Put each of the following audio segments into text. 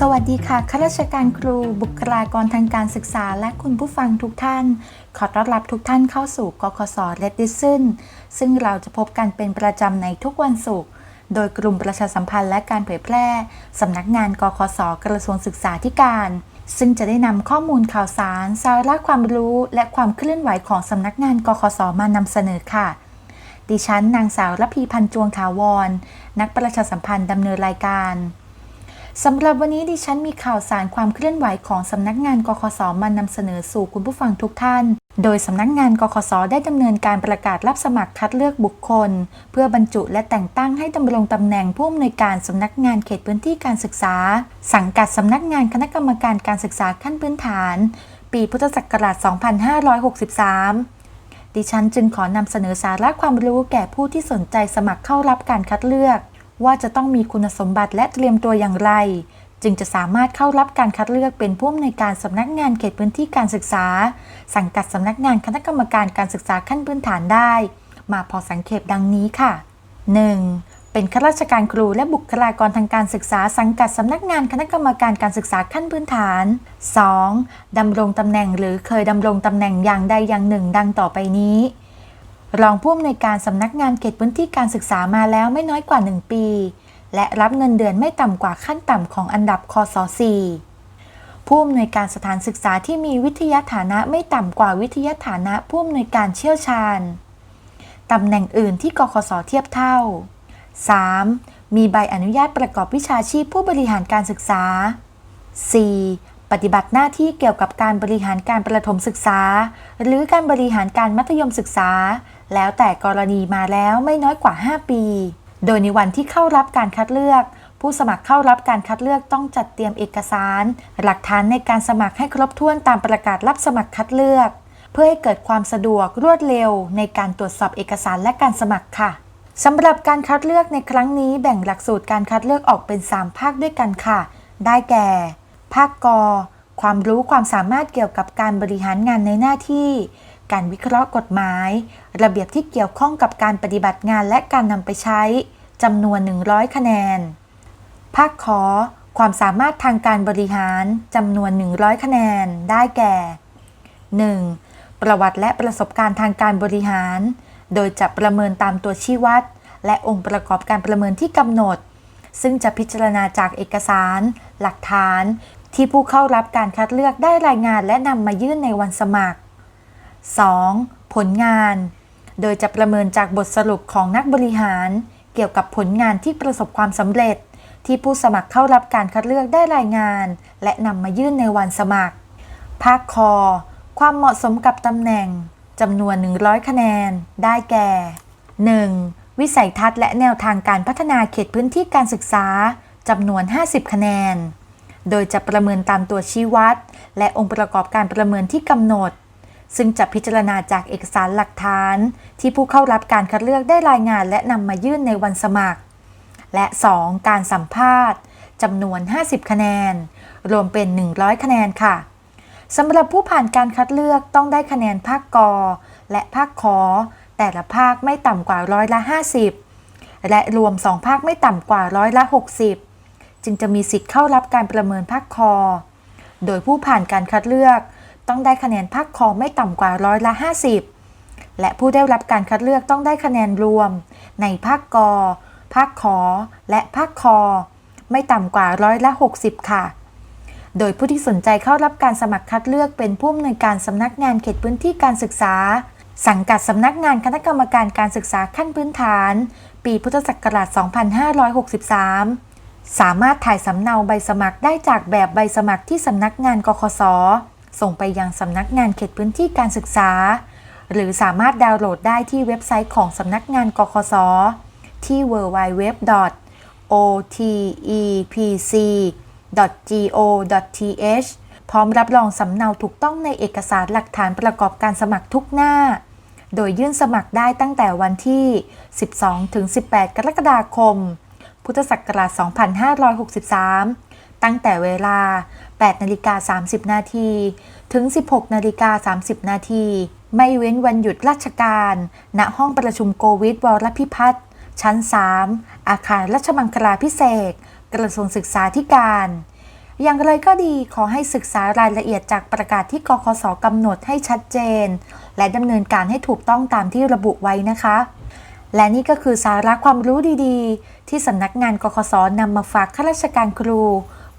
สวัสดีค่ะข้าราชการครู บุคลากรทางการศึกษา และคุณผู้ฟังทุกท่าน ขอต้อนรับทุกท่านเข้าสู่กคสเลดดิซึนซึ่งเราจะพบกันเป็นประจำในทุกวันศุกร์โดยกลุ่มประชาสัมพันธ์และการเผยแพร่สำนักงานกคสกระทรวงศึกษาธิการ ซึ่งจะได้นำข้อมูลข่าวสาร สาระความรู้ และความเคลื่อนไหวของสำนักงานกคสมานำเสนอค่ะดิฉันนางสาวรพีพันธ์จวงถาวร นักประชาสัมพันธ์ดำเนินรายการ สำหรับวันนี้ดิฉันมีข่าวสารความเคลื่อนไหวของสำนักงานกคสมานำเสนอสู่คุณผู้ฟังทุกท่าน โดยสำนักงานกคสได้ดำเนินการประกาศรับสมัครคัดเลือกบุคคล เพื่อบรรจุและแต่งตั้งให้ดำรงตำแหน่งผู้อำนวยการสำนักงานเขตพื้นที่การศึกษา สังกัดสำนักงานคณะกรรมการการศึกษาขั้นพื้นฐาน ปีพุทธศักราช 2563ดิฉันจึงขอนำเสนอสาระความรู้แก่ผู้ที่สนใจสมัครเข้ารับการคัดเลือก ว่าจะต้องมีคุณสมบัติและเตรียมตัวอย่างไร จึงจะสามารถเข้ารับการคัดเลือกเป็นผู้อำนวยการสำนักงานเขตพื้นที่การศึกษา สังกัดสำนักงานคณะกรรมการการศึกษาขั้นพื้นฐานได้ มาพอสังเขปดังนี้ค่ะ 1. เป็นข้าราชการครูและบุคลากรทางการศึกษาสังกัดสำนักงานคณะกรรมการการศึกษาขั้นพื้นฐาน 2. ดำรงตำแหน่งหรือเคยดำรงตำแหน่งอย่างใดอย่างหนึ่งดังต่อไปนี้ รองผู้อำนวยการสำนักงานเขตพื้นที่การศึกษามาแล้วไม่น้อยกว่า 1 ปี และรับเงินเดือนไม่ต่ำกว่าขั้นต่ำของอันดับคศ 4 ผู้อำนวยการสถานศึกษาที่มีวิทยาฐานะไม่ต่ำกว่าวิทยาฐานะผู้อำนวยการเชี่ยวชาญตำแหน่งอื่นที่กคสเทียบเท่า 3. มีใบอนุญาตประกอบวิชาชีพผู้บริหารการศึกษา 4. ปฏิบัติหน้าที่เกี่ยวกับการบริหารการประถมศึกษา หรือการบริหารการมัธยมศึกษา แล้วแต่กรณีมาแล้วไม่น้อยกว่า 5 ปี โดยในวันที่เข้ารับการคัดเลือก ผู้สมัครเข้ารับการคัดเลือกต้องจัดเตรียมเอกสาร หลักฐานในการสมัครให้ครบถ้วนตามประกาศรับสมัครคัดเลือก เพื่อให้เกิดความสะดวกรวดเร็ว ในการตรวจสอบเอกสารและการสมัครค่ะสำหรับการคัดเลือกในครั้งนี้แบ่งหลักสูตรการคัดเลือกออกเป็น 3 ภาคด้วยกันค่ะ ได้แก่ ภาคกความรู้ความสามารถเกี่ยวกับการบริหารงานในหน้าที่ การวิเคราะห์กฎหมาย ระเบียบที่เกี่ยวข้องกับการปฏิบัติงานและการนำไปใช้จำนวน 100 คะแนน ภาคขอ ความสามารถทางการบริหารจำนวน 100 คะแนน ได้แก่ 1. ประวัติและประสบการณ์ทางการบริหาร โดยจะประเมินตามตัวชี้วัด และองค์ประกอบการประเมินที่กำหนด ซึ่งจะพิจารณาจากเอกสาร หลักฐาน ที่ผู้เข้ารับการคัดเลือกได้รายงานและนำมายื่นในวันสมัคร 2. ผลงาน โดยจะประเมินจากบทสรุปของนักบริหาร เกี่ยวกับผลงานที่ประสบความสำเร็จ ที่ผู้สมัครเข้ารับการคัดเลือกได้รายงาน และนำมายื่นในวันสมัคร ภาคคอ ความเหมาะสมกับตำแหน่งจำนวน 100 คะแนน ได้แก่ 1. วิสัยทัศน์และแนวทางการพัฒนาเขตพื้นที่การศึกษาจำนวน 50 คะแนน โดยจะประเมินตามตัวชี้วัด และองค์ประกอบการประเมินที่กำหนด ซึ่งจะพิจารณาจากเอกสารหลักฐาน ที่ผู้เข้ารับการคัดเลือกได้รายงานและนำมายื่นในวันสมัคร และ 2. การสัมภาษณ์จำนวน 50 คะแนน รวมเป็น 100 คะแนนค่ะสำหรับผู้ผ่านการคัดเลือกต้องได้คะแนนภาคกอ และภาคขอ แต่ละภาคไม่ต่ำกว่าร้อยละ 50 และรวม 2 ภาคไม่ต่ำกว่าร้อยละ 60 จึงจะมีสิทธิ์เข้ารับการประเมินภาคคอ โดยผู้ผ่านการคัดเลือก ต้องได้คะแนนภาคคอไม่ต่ำกว่าร้อยละ 50 และผู้ได้รับการคัดเลือกต้องได้คะแนนรวม ในภาคกอภาคขอ และภาคคอ ไม่ต่ำกว่าร้อยละ 60 ค่ะ โดยผู้ที่สนใจเข้ารับการสมัครคัดเลือกเป็นผู้อำนวยการสำนักงานเขตพื้นที่การศึกษา สังกัดสำนักงานคณะกรรมการการศึกษาขั้นพื้นฐาน ปีพุทธศักราช 2563 สามารถถ่ายสำเนาใบสมัครได้จากแบบใบสมัครที่สำนักงานกคส ส่งไปยังสำนักงานเขตพื้นที่การศึกษา หรือสามารถดาวน์โหลดได้ที่เว็บไซต์ของสำนักงานกคสที่ www.otepc.go.th พร้อมรับรองสำเนาถูกต้องในเอกสารหลักฐานประกอบการสมัครทุกหน้า โดยยื่นสมัครได้ตั้งแต่วันที่ 12-18 กรกฎาคม พุทธศักราช 2563 ตั้งแต่เวลา 8นาฬิกา30 นาที ถึง 16นาฬิกา30 นาที ไม่เว้นวันหยุดราชการ ณ ห้องประชุมโกวิดวรพิพัฒน์ ชั้น 3 อาคารรัชมังคลาพิเศษกกระทรวงศึกษาธิการ อย่างไรก็ดีขอให้ศึกษารายละเอียดจากประกาศที่กคสกำหนดให้ชัดเจน และดำเนินการให้ถูกต้องตามที่ระบุไว้นะคะและนี่ก็คือสาระความรู้ดีๆ ที่สำนักงานกคสนำมาฝากข้าราชการครู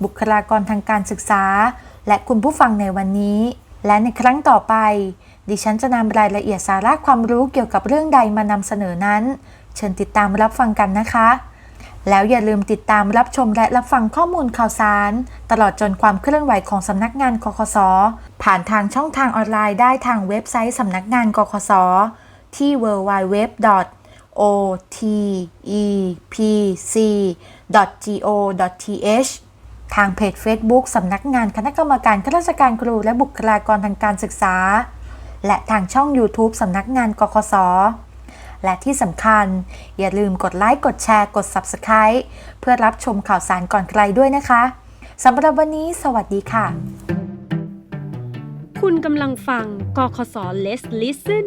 บุคลากรทางการศึกษา และคุณผู้ฟังในวันนี้ และในครั้งต่อไป ดิฉันจะนำรายละเอียดสาระความรู้เกี่ยวกับเรื่องใดมานำเสนอนั้น เชิญติดตามรับฟังกันนะคะ แล้วอย่าลืมติดตามรับชมและรับฟังข้อมูลข่าวสาร ตลอดจนความเคลื่อนไหวของสำนักงานกคสผ่านทางช่องทางออนไลน์ได้ทางเว็บไซต์สำนักงานกคสที่ www.otepc.go.th ทางเพจ Facebook สำนักงานคณะกรรมการข้าราชการครูและบุคลากรทางการศึกษา และทางช่อง YouTube สำนักงานกคสและที่สำคัญ อย่าลืมกดไลค์กดแชร์กด Subscribe เพื่อรับชมข่าวสารก่อนใครด้วยนะคะสำหรับวันนี้ สวัสดีค่ะ คุณกำลังฟังกคศ Let's Listen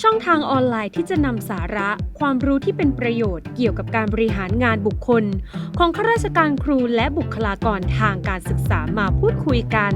ช่องทางออนไลน์ที่จะนำสาระ ความรู้ที่เป็นประโยชน์เกี่ยวกับการบริหารงานบุคคล ของข้าราชการครูและบุคลากรทางการศึกษามาพูดคุยกัน